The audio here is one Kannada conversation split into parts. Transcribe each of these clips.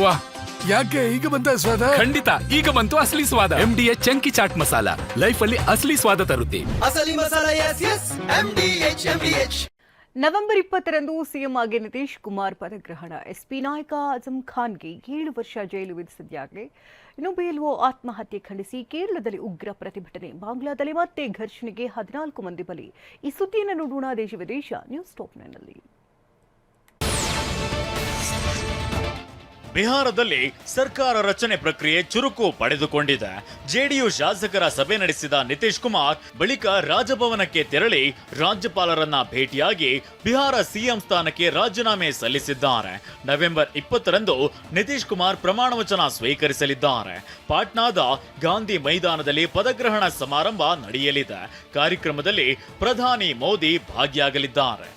ವಾ ಯಾಕೆ ಈಗ ಬಂತ ಸ್ವಾದ? ಖಂಡಿತ ಈಗ ಬಂತು ಅಸಲಿ ಸ್ವಾದ. M D H chunky chaat masala. Life ಅಲ್ಲಿ ಅಸಲಿ ಸ್ವಾದ ತರುತ್ತೆ. ಅಸಲಿ ಮಸಾಲ ಎಸ್ S M D H M D H November ಇಪ್ಪತ್ತರಂದು ಸಿಎಂ ಆಗಿ ನಿತೀಶ್ ಕುಮಾರ್ ಪದಗ್ರಹಣ. ಎಸ್ಪಿ ನಾಯಕ ಅಜಂ ಖಾನ್ಗೆ ಏಳು ವರ್ಷ ಜೈಲು ವಿಧಿಸಿದ್ಯಾಗೆ ಇನ್ನು ಬಿಎಲ್ಒ ಆತ್ಮಹತ್ಯೆ ಖಂಡಿಸಿ ಕೇರಳದಲ್ಲಿ ಉಗ್ರ ಪ್ರತಿಭಟನೆ. ಬಾಂಗ್ಲಾದಲ್ಲಿ ಮತ್ತೆ ಘರ್ಷಣೆಗೆ ಹದಿನಾಲ್ಕು ಮಂದಿ ಬಲಿ. ಈ ಸುದ್ದಿಯನ್ನು ನೋಡೋಣ ದೇಶ ವಿದೇಶ ನ್ಯೂಸ್ ಟಾಪ್ನಲ್ಲಿ ಬಿಹಾರದಲ್ಲಿ ಸರ್ಕಾರ ರಚನೆ ಪ್ರಕ್ರಿಯೆ ಚುರುಕು ಪಡೆದುಕೊಂಡಿದೆ. ಜೆಡಿಯು ಶಾಸಕರ ಸಭೆ ನಡೆಸಿದ ನಿತೀಶ್ ಕುಮಾರ್ ಬಳಿಕ ರಾಜಭವನಕ್ಕೆ ತೆರಳಿ ರಾಜ್ಯಪಾಲರನ್ನ ಭೇಟಿಯಾಗಿ ಬಿಹಾರ ಸಿಎಂ ಸ್ಥಾನಕ್ಕೆ ರಾಜೀನಾಮೆ ಸಲ್ಲಿಸಿದ್ದಾರೆ. ನವೆಂಬರ್ ಇಪ್ಪತ್ತರಂದು ನಿತೀಶ್ ಕುಮಾರ್ ಪ್ರಮಾಣ ವಚನ ಸ್ವೀಕರಿಸಲಿದ್ದಾರೆ. ಪಾಟ್ನಾದ ಗಾಂಧಿ ಮೈದಾನದಲ್ಲಿ ಪದಗ್ರಹಣ ಸಮಾರಂಭ ನಡೆಯಲಿದೆ. ಕಾರ್ಯಕ್ರಮದಲ್ಲಿ ಪ್ರಧಾನಿ ಮೋದಿ ಭಾಗಿಯಾಗಲಿದ್ದಾರೆ.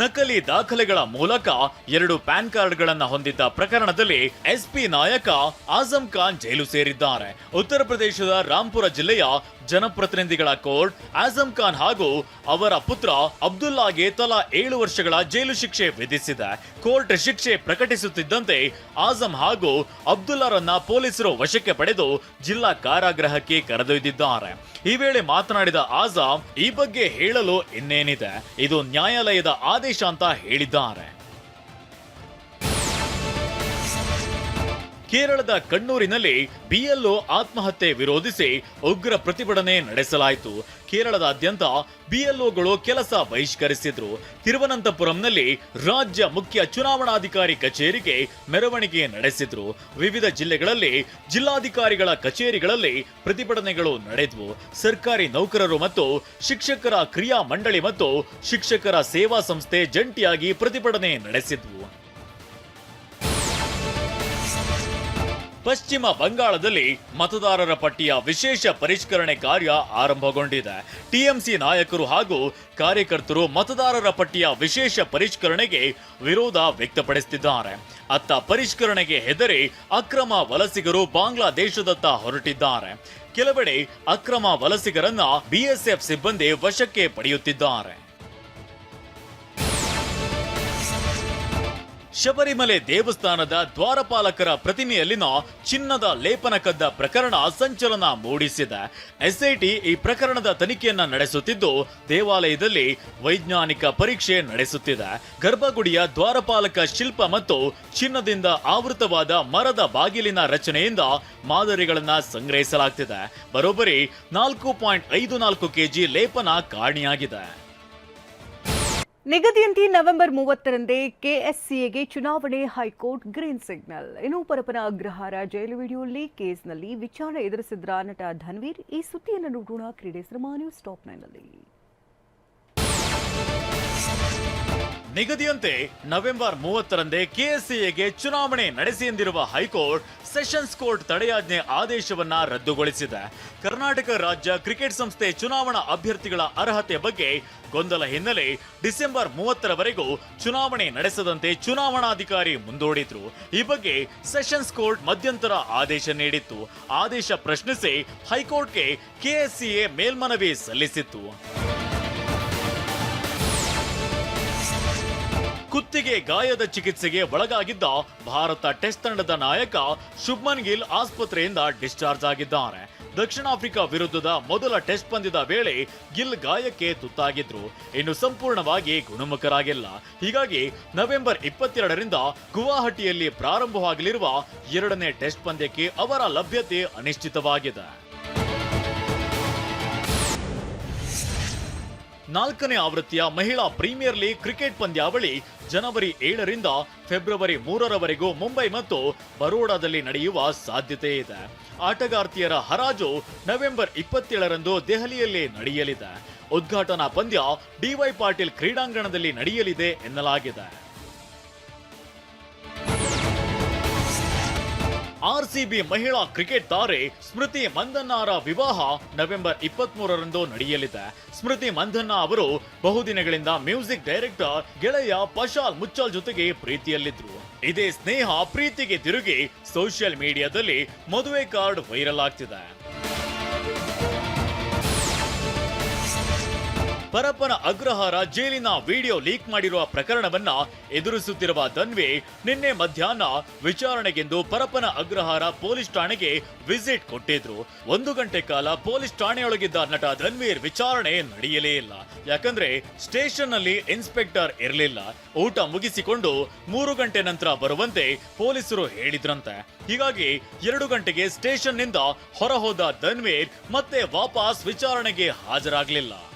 ನಕಲಿ ದಾಖಲೆಗಳ ಮೂಲಕ ಎರಡು ಪ್ಯಾನ್ ಕಾರ್ಡ್ಗಳನ್ನು ಹೊಂದಿದ್ದ ಪ್ರಕರಣದಲ್ಲಿ ಎಸ್ಪಿ ನಾಯಕ ಆಜಂ ಖಾನ್ ಜೈಲು ಸೇರಿದ್ದಾರೆ. ಉತ್ತರ ಪ್ರದೇಶದ ರಾಂಪುರ ಜಿಲ್ಲೆಯ ಜನಪ್ರತಿನಿಧಿಗಳ ಕೋರ್ಟ್ ಆಜಂ ಖಾನ್ ಹಾಗೂ ಅವರ ಪುತ್ರ ಅಬ್ದುಲ್ಲಾಗೆ ತಲಾ ಏಳು ವರ್ಷಗಳ ಜೈಲು ಶಿಕ್ಷೆ ವಿಧಿಸಿದೆ. ಕೋರ್ಟ್ ಶಿಕ್ಷೆ ಪ್ರಕಟಿಸುತ್ತಿದ್ದಂತೆ ಆಜಂ ಹಾಗೂ ಅಬ್ದುಲ್ಲಾರನ್ನ ಪೊಲೀಸರು ವಶಕ್ಕೆ ಪಡೆದು ಜಿಲ್ಲಾ ಕಾರಾಗೃಹಕ್ಕೆ ಕರೆದೊಯ್ದಿದ್ದಾರೆ. ಈ ವೇಳೆ ಮಾತನಾಡಿದ ಆಜಾಮ್ ಈ ಬಗ್ಗೆ ಹೇಳಲು ಇನ್ನೇನಿದೆ? ಇದು ನ್ಯಾಯಾಲಯದ ಆದೇಶ ಅಂತ ಹೇಳಿದ್ದಾರೆ. ಕೇರಳದ ಕಣ್ಣೂರಿನಲ್ಲಿ ಬಿಎಲ್ಒ ಆತ್ಮಹತ್ಯೆ ವಿರೋಧಿಸಿ ಉಗ್ರ ಪ್ರತಿಭಟನೆ ನಡೆಸಲಾಯಿತು. ಕೇರಳದಾದ್ಯಂತ ಬಿಎಲ್ಒಗಳು ಕೆಲಸ ಬಹಿಷ್ಕರಿಸಿದ್ರು. ತಿರುವನಂತಪುರಂನಲ್ಲಿ ರಾಜ್ಯ ಮುಖ್ಯ ಚುನಾವಣಾಧಿಕಾರಿ ಕಚೇರಿಗೆ ಮೆರವಣಿಗೆ ನಡೆಸಿದ್ರು. ವಿವಿಧ ಜಿಲ್ಲೆಗಳಲ್ಲಿ ಜಿಲ್ಲಾಧಿಕಾರಿಗಳ ಕಚೇರಿಗಳಲ್ಲಿ ಪ್ರತಿಭಟನೆಗಳು ನಡೆದವು. ಸರ್ಕಾರಿ ನೌಕರರು ಮತ್ತು ಶಿಕ್ಷಕರ ಕ್ರಿಯಾ ಮಂಡಳಿ ಮತ್ತು ಶಿಕ್ಷಕರ ಸೇವಾ ಸಂಸ್ಥೆ ಜಂಟಿಯಾಗಿ ಪ್ರತಿಭಟನೆ ನಡೆಸಿದ್ವು. ಪಶ್ಚಿಮ ಬಂಗಾಳದಲ್ಲಿ ಮತದಾರರ ಪಟ್ಟಿಯ ವಿಶೇಷ ಪರಿಷ್ಕರಣೆ ಕಾರ್ಯ ಆರಂಭಗೊಂಡಿದೆ. ಟಿಎಂಸಿ ನಾಯಕರು ಹಾಗೂ ಕಾರ್ಯಕರ್ತರು ಮತದಾರರ ಪಟ್ಟಿಯ ವಿಶೇಷ ಪರಿಷ್ಕರಣೆಗೆ ವಿರೋಧ ವ್ಯಕ್ತಪಡಿಸುತ್ತಿದ್ದಾರೆ. ಅತ್ತ ಪರಿಷ್ಕರಣೆಗೆ ಹೆದರಿ ಅಕ್ರಮ ವಲಸಿಗರು ಬಾಂಗ್ಲಾದೇಶದತ್ತ ಹೊರಟಿದ್ದಾರೆ. ಕೆಲವೆಡೆ ಅಕ್ರಮ ವಲಸಿಗರನ್ನ ಬಿಎಸ್ಎಫ್ ಸಿಬ್ಬಂದಿ ವಶಕ್ಕೆ ಪಡೆಯುತ್ತಿದ್ದಾರೆ. ಶಬರಿಮಲೆ ದೇವಸ್ಥಾನದ ದ್ವಾರಪಾಲಕರ ಪ್ರತಿಮೆಯಲ್ಲಿನ ಚಿನ್ನದ ಲೇಪನ ಕದ್ದ ಪ್ರಕರಣ ಸಂಚಲನ ಮೂಡಿಸಿದೆ. ಎಸ್ಐಟಿ ಈ ಪ್ರಕರಣದ ತನಿಖೆಯನ್ನ ನಡೆಸುತ್ತಿದ್ದು, ದೇವಾಲಯದಲ್ಲಿ ವೈಜ್ಞಾನಿಕ ಪರೀಕ್ಷೆ ನಡೆಸುತ್ತಿದೆ. ಗರ್ಭಗುಡಿಯ ದ್ವಾರಪಾಲಕ ಶಿಲ್ಪ ಮತ್ತು ಚಿನ್ನದಿಂದ ಆವೃತವಾದ ಮರದ ಬಾಗಿಲಿನ ರಚನೆಯಿಂದ ಮಾದರಿಗಳನ್ನ ಸಂಗ್ರಹಿಸಲಾಗ್ತಿದೆ. ಬರೋಬ್ಬರಿ ನಾಲ್ಕು ಪಾಯಿಂಟ್ ಐದು ನಾಲ್ಕು ಕೆಜಿ ಲೇಪನ ಕಾಣಿಯಾಗಿದೆ. ನಿಗದಿಯಂತೆ ನವೆಂಬರ್ ಮೂವತ್ತರಂದೇ ಕೆಎಸ್ಸಿಎಗೆ ಚುನಾವಣೆ ಹೈಕೋರ್ಟ್ ಗ್ರೀನ್ ಸಿಗ್ನಲ್. ಇನ್ನು Parappana Agrahara jail video leak ಕೇಸ್ನಲ್ಲಿ ವಿಚಾರಣೆ ಎದುರಿಸಿದ್ರ ನಟ ಧನ್ವೀರ್ ಈ ಸುದ್ದಿಯನ್ನು ನೋಡೋಣ. ಕ್ರೀಡೆ ನ್ಯೂಸ್ ಟಾಪ್ ನೈನ್ನಲ್ಲಿ. ನಿಗದಿಯಂತೆ ನವೆಂಬರ್ ಮೂವತ್ತರಂದೇ ಕೆಎಸ್ಸಿಎಗೆ ಚುನಾವಣೆ ನಡೆಸಿ ಎಂದಿರುವ ಹೈಕೋರ್ಟ್ ಸೆಷನ್ಸ್ ಕೋರ್ಟ್ ತಡೆಯಾಜ್ಞೆ ಆದೇಶವನ್ನ ರದ್ದುಗೊಳಿಸಿದೆ. ಕರ್ನಾಟಕ ರಾಜ್ಯ ಕ್ರಿಕೆಟ್ ಸಂಸ್ಥೆ ಚುನಾವಣಾ ಅಭ್ಯರ್ಥಿಗಳ ಅರ್ಹತೆ ಬಗ್ಗೆ ಗೊಂದಲ ಹಿನ್ನೆಲೆ ಡಿಸೆಂಬರ್ ಮೂವತ್ತರವರೆಗೂ ಚುನಾವಣೆ ನಡೆಸದಂತೆ ಚುನಾವಣಾಧಿಕಾರಿ ಮುಂದೂಡಿದ್ರು. ಈ ಬಗ್ಗೆ ಸೆಷನ್ಸ್ ಕೋರ್ಟ್ ಮಧ್ಯಂತರ ಆದೇಶ ನೀಡಿತ್ತು. ಆದೇಶ ಪ್ರಶ್ನಿಸಿ ಹೈಕೋರ್ಟ್ಗೆ ಕೆಎಸ್ಸಿಎ ಮೇಲ್ಮನವಿ ಸಲ್ಲಿಸಿತ್ತು. ಕುತ್ತಿಗೆ ಗಾಯದ ಚಿಕಿತ್ಸೆಗೆ ಒಳಗಾಗಿದ್ದ ಭಾರತ ಟೆಸ್ಟ್ ತಂಡದ ನಾಯಕ ಶುಭ್ಮನ್ ಗಿಲ್ ಆಸ್ಪತ್ರೆಯಿಂದ ಡಿಸ್ಚಾರ್ಜ್ ಆಗಿದ್ದಾರೆ. ದಕ್ಷಿಣ ಆಫ್ರಿಕಾ ವಿರುದ್ಧದ ಮೊದಲ ಟೆಸ್ಟ್ ಪಂದ್ಯದ ವೇಳೆ ಗಿಲ್ ಗಾಯಕ್ಕೆ ತುತ್ತಾಗಿದ್ರು. ಇನ್ನು ಸಂಪೂರ್ಣವಾಗಿ ಗುಣಮುಖರಾಗಿಲ್ಲ. ಹೀಗಾಗಿ ನವೆಂಬರ್ ಇಪ್ಪತ್ತೆರಡರಿಂದ ಗುವಾಹಟಿಯಲ್ಲಿ ಪ್ರಾರಂಭವಾಗಲಿರುವ ಎರಡನೇ ಟೆಸ್ಟ್ ಪಂದ್ಯಕ್ಕೆ ಅವರ ಲಭ್ಯತೆ ಅನಿಶ್ಚಿತವಾಗಿದೆ. ನಾಲ್ಕನೇ ಆವೃತ್ತಿಯ ಮಹಿಳಾ ಪ್ರೀಮಿಯರ್ ಲೀಗ್ ಕ್ರಿಕೆಟ್ ಪಂದ್ಯಾವಳಿ ಜನವರಿ ಏಳರಿಂದ ಫೆಬ್ರವರಿ ಮೂರರವರೆಗೂ ಮುಂಬೈ ಮತ್ತು ಬರೋಡಾದಲ್ಲಿ ನಡೆಯುವ ಸಾಧ್ಯತೆ ಇದೆ. ಆಟಗಾರ್ತಿಯರ ಹರಾಜು ನವೆಂಬರ್ ಇಪ್ಪತ್ತೇಳರಂದು ದೆಹಲಿಯಲ್ಲಿ ನಡೆಯಲಿದೆ. ಉದ್ಘಾಟನಾ ಪಂದ್ಯ ಡಿವೈ ಪಾಟೀಲ್ ಕ್ರೀಡಾಂಗಣದಲ್ಲಿ ನಡೆಯಲಿದೆ ಎನ್ನಲಾಗಿದೆ. ಆರ್ಸಿಬಿ ಮಹಿಳಾ ಕ್ರಿಕೆಟ್ ತಾರೆ ಸ್ಮೃತಿ ಮಂದನ್ನಾರ ವಿವಾಹ ನವೆಂಬರ್ ಇಪ್ಪತ್ತ್ ಮೂರರಂದು ನಡೆಯಲಿದೆ. ಸ್ಮೃತಿ ಮಂದಣ್ಣ ಅವರು ಬಹುದಿನಗಳಿಂದ ಮ್ಯೂಸಿಕ್ ಡೈರೆಕ್ಟರ್ ಗೆಳೆಯ ಪಶಾಲ್ ಮುಚ್ಚಾಲ್ ಜೊತೆಗೆ ಪ್ರೀತಿಯಲ್ಲಿದ್ರು. ಇದೇ ಸ್ನೇಹ ಪ್ರೀತಿಗೆ ತಿರುಗಿ ಸೋಷಿಯಲ್ ಮೀಡಿಯಾದಲ್ಲಿ ಮದುವೆ ಕಾರ್ಡ್ ವೈರಲ್ ಆಗ್ತಿದೆ. ಪರಪ್ಪನ ಅಗ್ರಹಾರ ಜೈಲಿನ ವಿಡಿಯೋ ಲೀಕ್ ಮಾಡಿರುವ ಪ್ರಕರಣವನ್ನ ಎದುರಿಸುತ್ತಿರುವ ದನ್ವಿ ನಿನ್ನೆ ಮಧ್ಯಾಹ್ನ ವಿಚಾರಣೆಗೆಂದು ಪರಪ್ಪನ ಅಗ್ರಹಾರ ಪೊಲೀಸ್ ಠಾಣೆಗೆ ವಿಸಿಟ್ ಕೊಟ್ಟಿದ್ರು. ಒಂದು ಗಂಟೆ ಕಾಲ ಪೊಲೀಸ್ ಠಾಣೆಯೊಳಗಿದ್ದ ನಟ ಧನ್ವೀರ್ ವಿಚಾರಣೆ ನಡೆಯಲೇ ಇಲ್ಲ. ಯಾಕಂದ್ರೆ ಸ್ಟೇಷನ್ನಲ್ಲಿ ಇನ್ಸ್ಪೆಕ್ಟರ್ ಇರಲಿಲ್ಲ. ಊಟ ಮುಗಿಸಿಕೊಂಡು ಮೂರು ಗಂಟೆ ನಂತರ ಬರುವಂತೆ ಪೊಲೀಸರು ಹೇಳಿದ್ರಂತೆ. ಹೀಗಾಗಿ ಎರಡು ಗಂಟೆಗೆ ಸ್ಟೇಷನ್ನಿಂದ ಹೊರಹೋದ ಧನ್ವೀರ್ ಮತ್ತೆ ವಾಪಸ್ ವಿಚಾರಣೆಗೆ ಹಾಜರಾಗಲಿಲ್ಲ.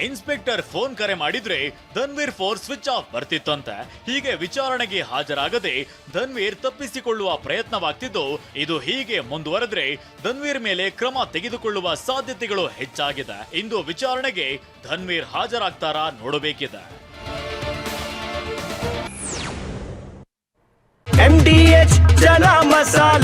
ಇನ್ಸ್ಪೆಕ್ಟರ್ ಫೋನ್ ಕರೆ ಮಾಡಿದ್ರೆ ಧನ್ವೀರ್ ಫೋರ್ ಸ್ವಿಚ್ ಆಫ್ ಬರ್ತಿತ್ತಂತೆ. ಹೀಗೆ ವಿಚಾರಣೆಗೆ ಹಾಜರಾಗದೆ ಧನ್ವೀರ್ ತಪ್ಪಿಸಿಕೊಳ್ಳುವ ಪ್ರಯತ್ನವಾಗ್ತಿದ್ದು, ಇದು ಹೀಗೆ ಮುಂದುವರೆದ್ರೆ ಧನ್ವೀರ್ ಮೇಲೆ ಕ್ರಮ ತೆಗೆದುಕೊಳ್ಳುವ ಸಾಧ್ಯತೆಗಳು ಹೆಚ್ಚಾಗಿದೆ. ಇಂದು ವಿಚಾರಣೆಗೆ ಧನ್ವೀರ್ ಹಾಜರಾಗ್ತಾರಾ ನೋಡಬೇಕಿದೆ. ಎಂಡಿಎಚ್ ಜನ ಮಸಾಲ.